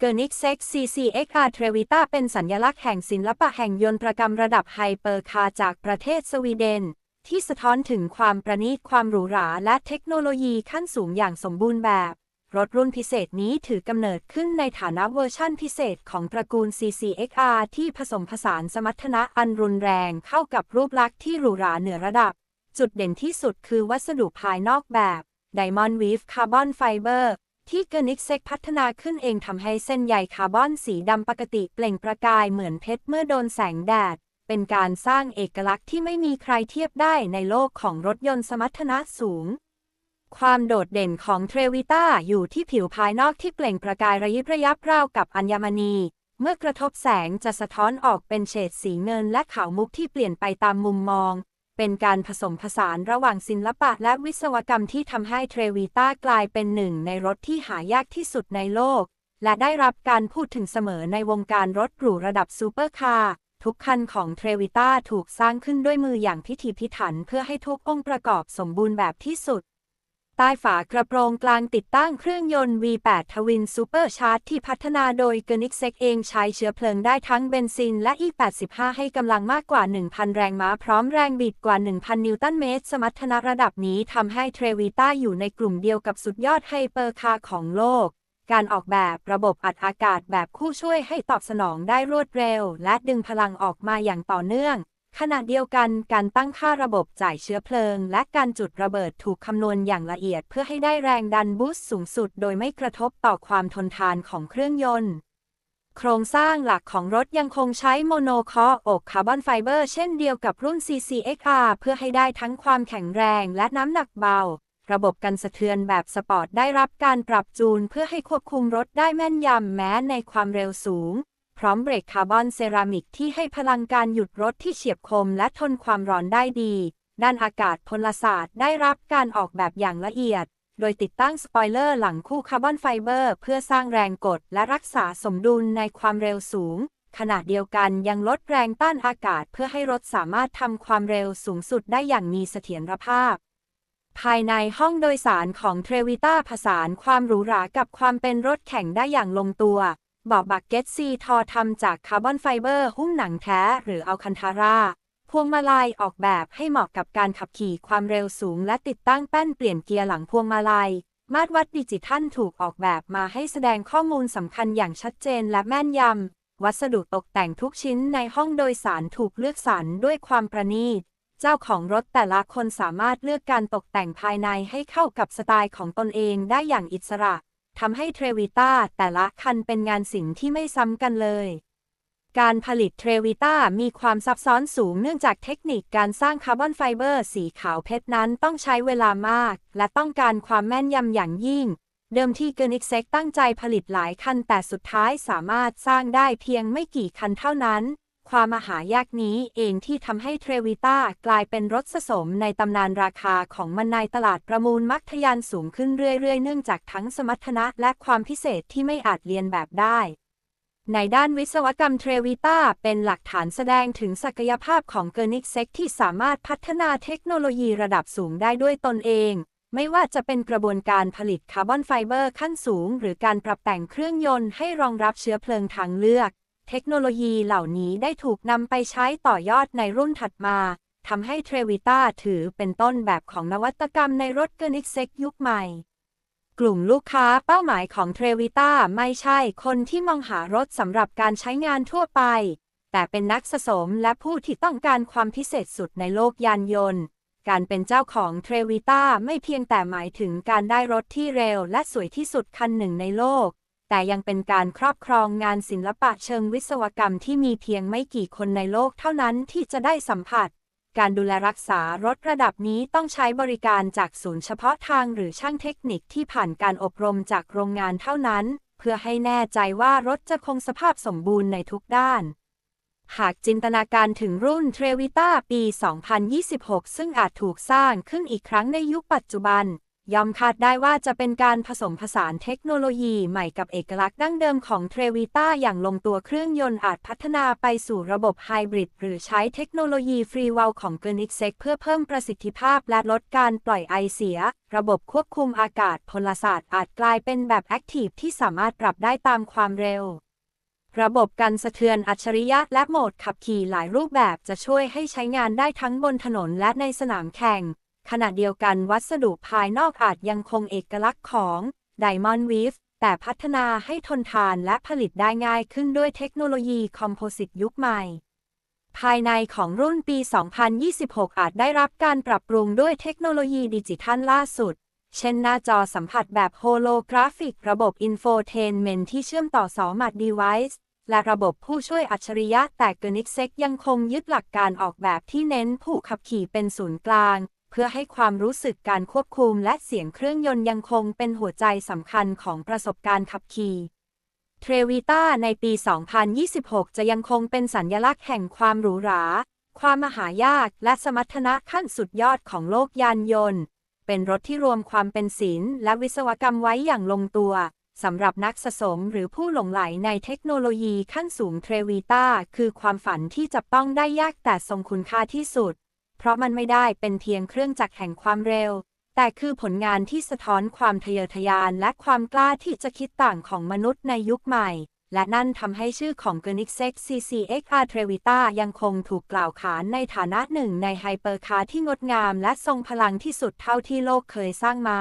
เกอร์นิกเซ็ก CCXR t r e v i t a เป็นสัญลักษณ์แห่งศิลปะแห่งยนตรกรรมระดับไฮเปอร์คาร์จากประเทศสวีเดน ที่สะท้อนถึงความประณีตความหรูหรา และเทคโนโลยีขั้นสูงอย่างสมบูรณ์แบบ รถรุ่นพิเศษนี้ถือกำเนิดขึ้นในฐานะเวอร์ชั่นพิเศษของตระกูล CCXR ที่ผสมผสานสมรรถนะอันรุนแรงเข้ากับรูปลักษณ์ที่หรูหราเหนือระดับ จุดเด่นที่สุดคือวัสดุภายนอกแบบ Diamond Weave Carbon Fiber ที่เกอร์ ทีเกนิกเซ็กพัฒนาขึ้นเองทำให้เส้นใยคาร์บอนสีดำปกติเปล่งประกายเหมือนเพชรเมื่อโดนแสงแดด เป็นการสร้างเอกลักษณ์ที่ไม่มีใครเทียบได้ในโลกของรถยนต์สมรรถนะสูง ความโดดเด่นของเทรวิต้าอยู่ที่ผิวภายนอกที่เปล่งประกายระยิบระยับราวกับอัญมณี เมื่อกระทบแสงจะสะท้อนออกเป็นเฉดสีเงินและขาวมุกที่เปลี่ยนไปตามมุมมอง เป็นการผสมผสานระหว่างศิลปะและวิศวกรรมที่ทำให้เทรวีต้ากลายเป็นหนึ่งในรถที่หายากที่สุดในโลก และได้รับการพูดถึงเสมอในวงการรถหรูระดับซูเปอร์คาร์ทุกคันของเทรวิต้าถูกสร้างขึ้นด้วยมืออย่างพิถีพิถันเพื่อให้ทุกองค์ประกอบสมบูรณ์แบบที่สุด ใต้ฝากระโปรงกลางติดตั้งเครื่องยนต์ V8 ทวินซูเปอร์ชาร์จที่พัฒนาโดยเกนิกเซกเองใช้เชื้อเพลิงได้ทั้งเบนซินและ E85 ให้กำลังมากกว่า 1,000 แรงม้าพร้อมแรงบิดกว่า 1,000 นิวตันเมตร สมรรถนะระดับนี้ทำให้เทรวีต้าอยู่ในกลุ่มเดียวกับสุดยอดไฮเปอร์คาร์ของโลก การออกแบบระบบอัดอากาศแบบคู่ช่วยให้ตอบสนองได้รวดเร็ว และดึงพลังออกมาอย่างต่อเนื่อง ขณะเดียวกันการตั้งค่าระบบจ่ายเชื้อเพลิง และการจุดระเบิดถูกคำนวณอย่างละเอียดเพื่อให้ได้แรงดันบูสต์สูงสุดโดยไม่กระทบต่อความทนทานของเครื่องยนต์ โครงสร้างหลักของรถยังคงใช้โมโนคออกคาร์บอนไฟเบอร์เช่นเดียวกับรุ่น CCXR เพื่อให้ได้ทั้งความแข็งแรงและน้ำหนักเบา ระบบกันสะเทือนแบบสปอร์ตได้รับการปรับจูนเพื่อให้ควบคุมรถได้แม่นยำแม้ในความเร็วสูง พร้อมเบรกคาร์บอนเซรามิกที่ให้พลังการหยุดรถที่เฉียบคมและทนความร้อนได้ดี ด้านอากาศพลศาสตร์ได้รับการออกแบบอย่างละเอียด โดยติดตั้งสปอยเลอร์หลังคู่คาร์บอนไฟเบอร์เพื่อสร้างแรงกดและรักษาสมดุลในความเร็วสูง ขณะเดียวกันยังลดแรงต้านอากาศเพื่อให้รถสามารถทำความเร็วสูงสุดได้อย่างมีเสถียรภาพภายในห้องโดยสารของเทรวิต้าผสานความหรูหรากับความเป็นรถแข่งได้อย่างลงตัว บอบบักเก็ตซีทอทำจากคาร์บอนไฟเบอร์หุ้มหนังแท้หรืออัลคันทาราพวงมาลัยออกแบบให้เหมาะกับการขับขี่ความเร็วสูง และติดตั้งแป้นเปลี่ยนเกียร์หลังพวงมาลัย มาตรวัดดิจิทัลถูกออกแบบมาให้แสดงข้อมูลสำคัญอย่างชัดเจนและแม่นยำ วัสดุตกแต่งทุกชิ้นในห้องโดยสารถูกเลือกสรรด้วยความประณีต เจ้าของรถแต่ละคนสามารถเลือกการตกแต่งภายในให้เข้ากับสไตล์ของตนเองได้อย่างอิสระ ทำให้เทรวิต้าแต่ละคันเป็นงานศิลป์ที่ไม่ซ้ำกันเลย การผลิตเทรวิต้ามีความซับซ้อนสูงเนื่องจากเทคนิคการสร้างคาร์บอนไฟเบอร์สีขาวเพชรนั้นต้องใช้เวลามาก และต้องการความแม่นยำอย่างยิ่ง เดิมที่เกอร์นิกเซ็กตั้งใจผลิตหลายคันแต่สุดท้ายสามารถสร้างได้เพียงไม่กี่คันเท่านั้น ความมหายากนี้เองที่ทำให้เทรวิต้ากลายเป็นรถสะสมในตำนานราคาของมันในตลาดประมูลมักทยานสูงขึ้นเรื่อยๆ เนื่องจากทั้งสมรรถนะและความพิเศษที่ไม่อาจเรียนแบบได้ ในด้านวิศวกรรมเทรวิต้าเป็นหลักฐานแสดงถึงศักยภาพของเกอร์นิกเซ็กที่สามารถพัฒนาเทคโนโลยีระดับสูงได้ด้วยตนเอง ไม่ว่าจะเป็นกระบวนการผลิตคาร์บอนไฟเบอร์ขั้นสูง หรือการปรับแต่งเครื่องยนต์ให้รองรับเชื้อเพลิงทางเลือก เทคโนโลยีเหล่านี้ได้ถูกนำไปใช้ต่อยอดในรุ่นถัดมาทำให้เทรวิต้าถือเป็นต้นแบบของนวัตกรรมในรถเกอร์นิกเซ็กยุคใหม่ กลุ่มลูกค้าเป้าหมายของเทรวิต้าไม่ใช่คนที่มองหารถสำหรับการใช้งานทั่วไป แต่เป็นนักสะสมและผู้ที่ต้องการความพิเศษสุดในโลกยานยนต์ การเป็นเจ้าของเทรวิต้าไม่เพียงแต่หมายถึงการได้รถที่เร็วและสวยที่สุดคันหนึ่งในโลก แต่ยังเป็นการครอบครองงานศิลปะเชิงวิศวกรรมที่มีเพียงไม่กี่คนในโลกเท่านั้นที่จะได้สัมผัส การดูแลรักษารถระดับนี้ต้องใช้บริการจากศูนย์เฉพาะทางหรือช่างเทคนิคที่ผ่านการอบรมจากโรงงานเท่านั้น เพื่อให้แน่ใจว่ารถจะคงสภาพสมบูรณ์ในทุกด้านหากจินตนาการถึงรุ่นเทรวิต้าปี 2026 ซึ่งอาจถูกสร้างขึ้นอีกครั้งในยุคปัจจุบัน ย่อมคาดได้ว่าจะเป็นการผสมผสานเทคโนโลยีใหม่กับเอกลักษณ์ดั้งเดิมของเทรวิต้าอย่างลงตัวเครื่องยนต์อาจพัฒนาไปสู่ระบบไฮบริดหรือใช้เทคโนโลยีฟรีว a ลของเกนิกเซกเพื่อเพิ่มประสิทธิภาพและลดการปล่อยไอเสีย ระบบควบคุมอากาศพลศาสตร์อาจกลายเป็นแบบแอคทีฟที่สามารถปรับได้ตามความเร็วระบบกันสะเทือนอัจฉริยะและโหมดขับขี่หลายรูปแบบจะช่วยให้ใช้งานได้ทั้งบนถนนและในสนามแข่ง ขณะเดียวกันวัสดุภายนอกอาจยังคงเอกลักษณ์ของ Diamond Weave แต่พัฒนาให้ทนทานและผลิตได้ง่ายขึ้นด้วยเทคโนโลยีคอมโพสิตยุคใหม่ ภายในของรุ่นปี 2026 อาจได้รับการปรับปรุงด้วยเทคโนโลยีดิจิทัลล่าสุด เช่นหน้าจอสัมผัสแบบโฮโลกราฟิก ระบบอินโฟเทนเมนที่เชื่อมต่อสอมัด device และระบบผู้ช่วยอัจฉริยะแต่เกนิกเซกยังคงยึดหลักการออกแบบที่เน้นผู้ขับขี่เป็นศูนย์กลาง เพื่อให้ความรู้สึกการควบคุมและเสียงเครื่องยนต์ยังคงเป็นหัวใจสำคัญของประสบการณ์ขับขี่เทรวิต้าในปี 2026 จะยังคงเป็นสัญลักษณ์แห่งความหรูหรา ความมหายากและสมรรถนะขั้นสุดยอดของโลกยานยนต์ เป็นรถที่รวมความเป็นศิลป์และวิศวกรรมไว้อย่างลงตัวสำหรับนักสะสมหรือผู้หลงไหลในเทคโนโลยีขั้นสูงเทรวีต้าคือความฝันที่จะต้องได้ยากแต่ทรงคุณค่าที่สุด เพราะมันไม่ได้เป็นเพียงเครื่องจักรแห่งความเร็ว แต่คือผลงานที่สะท้อนความทะเยอทะยานและความกล้าที่จะคิดต่างของมนุษย์ในยุคใหม่ และนั่นทำให้ชื่อของ g e n i x x CCX a Trevita ยังคงถูกกล่าวขานในฐานะหนึ่งในไฮเปอร์คาร์ที่งดงามและทรงพลังที่สุดเท่าที่โลกเคยสร้างมา